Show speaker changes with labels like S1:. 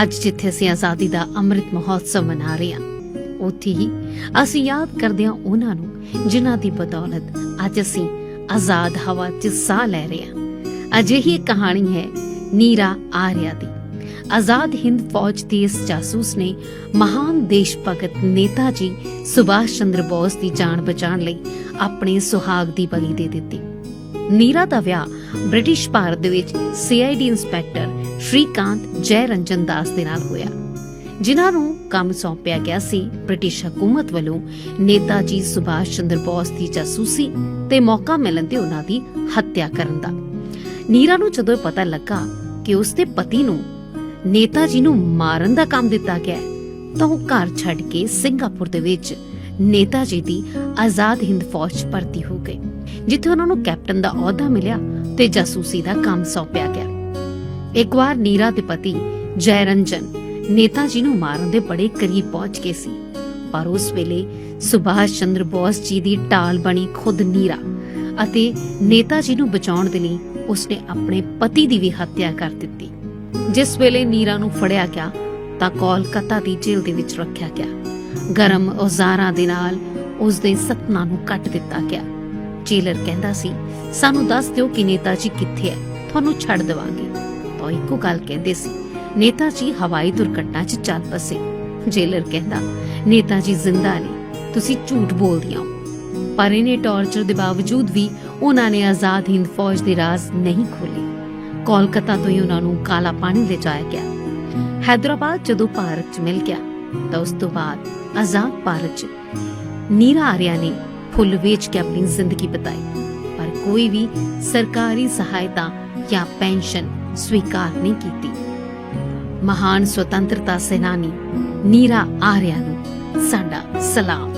S1: ਅੱਜ ਜਿੱਥੇ ਅਸੀਂ ਆਜ਼ਾਦੀ ਦਾ ਅੰਮ੍ਰਿਤ ਮਹੋਤਸਵ ਮਨਾ ਰਹੇ ਹਾਂ, ਉੱਥੇ ਹੀ ਅਸੀਂ ਯਾਦ ਕਰਦੇ ਹਾਂ ਉਹਨਾਂ ਨੂੰ ਜਿਨ੍ਹਾਂ ਦੀ ਬਦੌਲਤ ਅੱਜ ਅਸੀਂ ਆਜ਼ਾਦ ਹਵਾ 'ਚ ਸਾਹ ਲੈ ਰਹੇ ਹਾਂ। ਅਜਿਹੀ ਕਹਾਣੀ ਹੈ ਨੀਰਾ ਆਰਿਆ ਦੀ। ਆਜ਼ਾਦ ਹਿੰਦ ਫੌਜ ਦੇ ਇਸ ਜਾਸੂਸ ਨੇ ਮਹਾਨ ਦੇਸ਼ ਭਗਤ ਨੇਤਾ ਜੀ ਸੁਭਾਸ਼ ਚੰਦਰ ਬੋਸ ਦੀ ਜਾਨ ਬਚਾਉਣ ਲਈ ਆਪਣੇ ਸੁਹਾਗ ਦੀ ਬਲੀ ਦੇ ਦਿੱਤੀ। ਨੀਰਾ ਦਾ ਵਿਆਹ ਬ੍ਰਿਟਿਸ਼ ਭਾਰਤ ਦੇ ਵਿੱਚ ਸੀਆਈਡੀ ਇੰਸਪੈਕਟਰ ਸ਼੍ਰੀਕਾਂਤ ਜੈ ਰੰਜਨ ਦਾਸ ਦੇ ਨਾਲ ਹੋਇਆ। ਜਿਨ੍ਹਾਂ ਨੂੰ ਕੰਮ ਸੌਂਪਿਆ ਗਿਆ ਸੀ, ਬ੍ਰਿਟਿਸ਼ ਹਕੂਮਤ ਵੱਲੋਂ ਨੇਤਾ ਜੀ ਸੁਭਾਸ਼ ਚੰਦਰ ਬੋਸ ਦੀ ਜਾਸੂਸੀ ਤੇ ਮੌਕਾ ਮਿਲਣ ਤੇ ਉਹਨਾਂ ਦੀ ਹੱਤਿਆ ਕਰਨ ਦਾ। ਨੀਰਾ ਨੂੰ ਜਦੋਂ ਪਤਾ ਲੱਗਾ ਕਿ ਉਸਦੇ ਪਤੀ ਨੂੰ ਨੇਤਾ ਜੀ ਨੂੰ ਮਾਰਨ ਦਾ ਕੰਮ ਦਿੱਤਾ ਗਿਆ ਤਾਂ ਉਹ ਘਰ ਛੱਡ ਕੇ ਸਿੰਗਾਪੁਰ ਦੇ ਵਿੱਚ ਨੇਤਾ ਜੀ ਦੀ ਆਜ਼ਾਦ ਹਿੰਦ ਫੌਜ 'ਚ ਭਰਤੀ ਹੋ ਗਏ, ਜਿੱਥੇ ਉਹਨਾਂ ਨੂੰ ਕੈਪਟਨ ਦਾ ਅਹੁਦਾ ਮਿਲਿਆ ਤੇ ਜਾਸੂਸੀ ਦਾ ਕੰਮ ਸੌਂਪਿਆ ਗਿਆ। ਇੱਕ ਵਾਰ ਨੀਰਾ ਦੇ ਪਤੀ ਜੈ ਰੰਜਨ ਨੇਤਾ ਜੀ ਨੂੰ ਮਾਰਨ ਦੇ ਬੜੇ ਕਰੀਬ ਪਹੁੰਚ ਗਏ ਸੀ। ਪਰ ਉਸ ਵੇਲੇ ਸੁਭਾਸ਼ ਚੰਦਰ ਬੋਸ ਜੀ ਦੀ ਢਾਲ ਬਣੀ ਖੁਦ ਨੀਰਾ ਅਤੇ ਨੇਤਾ ਜੀ ਨੂੰ ਬਚਾਉਣ ਦੇ ਲਈ ਉਸਨੇ ਆਪਣੇ ਪਤੀ ਦੀ ਵੀ ਹੱਤਿਆ ਕਰ ਦਿੱਤੀ। ਜਿਸ ਵੇਲੇ ਨੀਰਾ ਨੂੰ ਫੜਿਆ ਗਿਆ ਤਾਂ ਕੋਲਕਾਤਾ ਦੀ ਜੇਲ੍ਹ ਦੇ ਵਿੱਚ ਰੱਖਿਆ ਗਿਆ। ਗਰਮ ਔਜ਼ਾਰਾਂ ਦੇ ਨਾਲ ਉਸ ਦੇ ਸਤਨਾਂ ਨੂੰ ਕੱਟ ਦਿੱਤਾ ਗਿਆ। ਜੇਲਰ ਕਹਿੰਦਾ ਸੀ, ਸਾਨੂੰ ਦੱਸ ਦਿਓ ਕਿ ਨੇਤਾ ਜੀ ਕਿੱਥੇ ਹੈ, ਤੁਹਾਨੂੰ ਛੱਡ ਦੇਵਾਂਗੇ। ਤਾਂ ਇੱਕੋ ਗੱਲ ਕਹਿੰਦੇ ਸੀ, ਨੇਤਾ ਜੀ ਹਵਾਈ ਦੁਰਘਟਨਾ 'ਚ ਚੱਲ ਪਸੇ ਜੇਲਰ ਕਹਿੰਦਾ, ਨੇਤਾ ਜੀ ਜ਼ਿੰਦਾ ਨੇ, ਤੁਸੀਂ ਝੂਠ ਬੋਲਦੀਆਂ ਪਰ ਇਹਨੇ ਟੌਰਚਰ ਦੇ ਬਾਵਜੂਦ ਵੀ ਉਹਨਾਂ ਨੇ ਆਜ਼ਾਦ ਹਿੰਦ ਫੌਜ ਦੇ ਰਾਜ਼ ਨਹੀਂ ਖੋਲੇ ਕੋਲਕਾਤਾ ਤੋਂ ਹੀ ਉਹਨਾਂ ਨੂੰ ਕਾਲਾ ਪਾਣੀ ਲੈ ਜਾਇਆ ਗਿਆ। ਹੈਦਰਾਬਾਦ ਜਦੋਂ ਭਾਰਤ 'ਚ ਮਿਲ ਗਿਆ, ਤਾਂ ਉਸ ਤੋਂ ਬਾਅਦ ਆਜ਼ਾਦ ਭਾਰਤ 'ਚ ਨੀਰਾ ਆਰਿਆ ਨੇ ਫੁੱਲ ਵੇਚ ਕੇ ਆਪਣੀ ਜ਼ਿੰਦਗੀ ਬਿਤਾਈ। ਪਰ ਕੋਈ ਵੀ ਸਰਕਾਰੀ ਸਹਾਇਤਾ ਜਾਂ ਪੈਨਸ਼ਨ ਸਵੀਕਾਰ ਨਹੀਂ ਕੀਤੀ ਮਹਾਨ ਸੁਤੰਤਰਤਾ ਸੈਨਾਨੀ ਨੀਰਾ ਆਰਿਆ ਨੂੰ ਸਾਡਾ ਸਲਾਮ